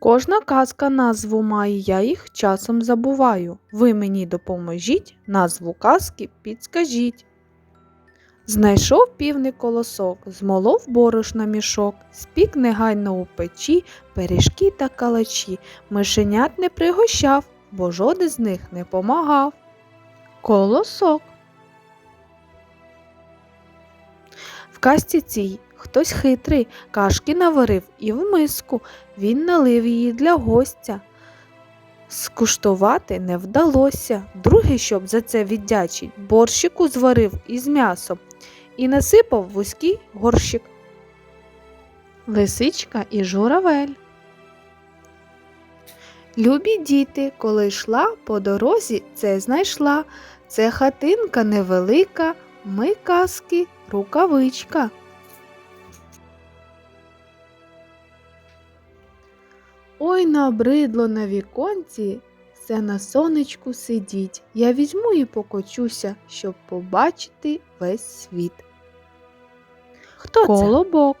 Кожна казка назву має, я їх часом забуваю. Ви мені допоможіть, назву казки підскажіть. Знайшов півник колосок, змолов борошна мішок, спік негайно у печі, пиріжки та калачі, мишенят не пригощав, бо жоден з них не помагав. Колосок. В казці цій хтось хитрий, кашки наварив і в миску. Він налив її для гостя. Скуштувати не вдалося. Другий, щоб за це віддячить, борщику зварив із м'ясом і насипав вузький горщик. Лисичка і журавель. Любі діти, коли йшла по дорозі, це знайшла. Це хатинка невелика, ми казки, рукавичка. Ой, набридло на віконці, все на сонечку сидіть. Я візьму і покочуся, щоб побачити весь світ. Хто Колобок.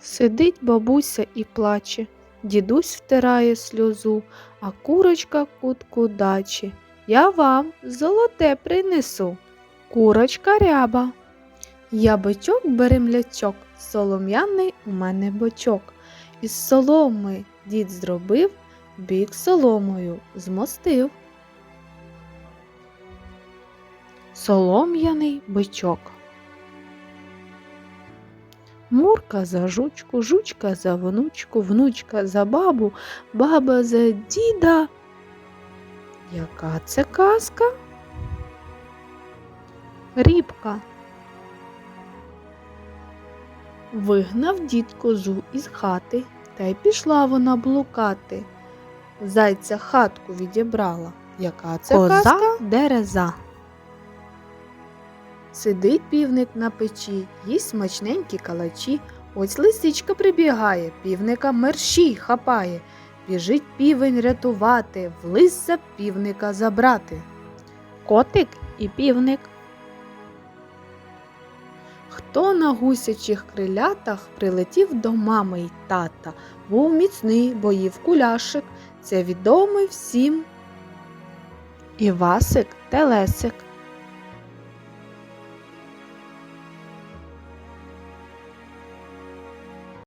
Сидить бабуся і плаче, дідусь втирає сльозу, а курочка кутку дачі. Я вам золоте принесу. Курочка ряба. Я бичок беремлячок, солом'яний у мене бочок. Із соломи дід зробив, бік соломою змостив. Солом'яний бичок. Мурка за жучку, жучка за внучку, внучка за бабу, баба за діда. Яка це казка? Рібка. Вигнав дід козу із хати, та й пішла вона блукати. Зайця хатку відібрала. Яка це Коза казка? Дереза. Сидить півник на печі, їсть смачненькі калачі. Ось лисичка прибігає, півника мерщій хапає. Біжить півень рятувати, в лиса півника забрати. Котик і півник. Хто на гусячих крилятах прилетів до мами й тата, був міцний, боїв куляшик, це відомий всім. Івасик Телесик.